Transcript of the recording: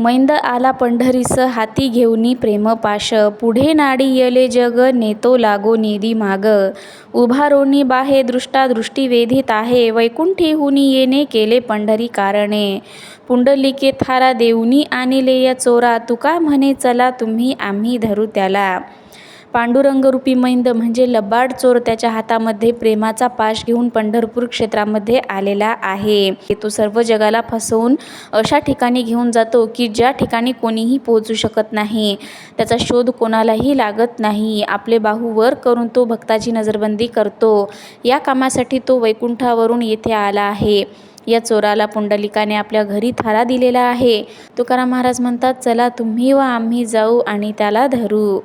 मैंद आला पंढरीस हाती घेऊनी प्रेमपाश पुढे नाडी येले जग नेतो लागो निधी माग. उभारोनी बाहे दृष्टा दृष्टी वेधित आहे. वैकुंठीहुनी येणे केले पंढरी कारणे. पुंडलिके थारा देऊनी आणिले या चोरा. तुका म्हणे चला तुम्ही आम्ही धरू त्याला. पांडुरंगरूपी मैंद म्हणजे लबाड चोर त्याच्या हातामध्ये प्रेमाचा पाश घेऊन पंढरपूर क्षेत्रामध्ये आलेला आहे. तो सर्व जगाला फसवून अशा ठिकाणी घेऊन जातो की ज्या ठिकाणी कोणीही पोहोचू शकत नाही. त्याचा शोध कोणालाही लागत नाही. आपले बाहू वर करून तो भक्ताची नजरबंदी करतो. या कामासाठी तो वैकुंठावरून येथे आला आहे. या चोराला पुंडलिकाने आपल्या घरी थारा दिलेला आहे. तुकाराम महाराज म्हणतात चला तुम्ही व आम्ही जाऊ आणि त्याला धरू.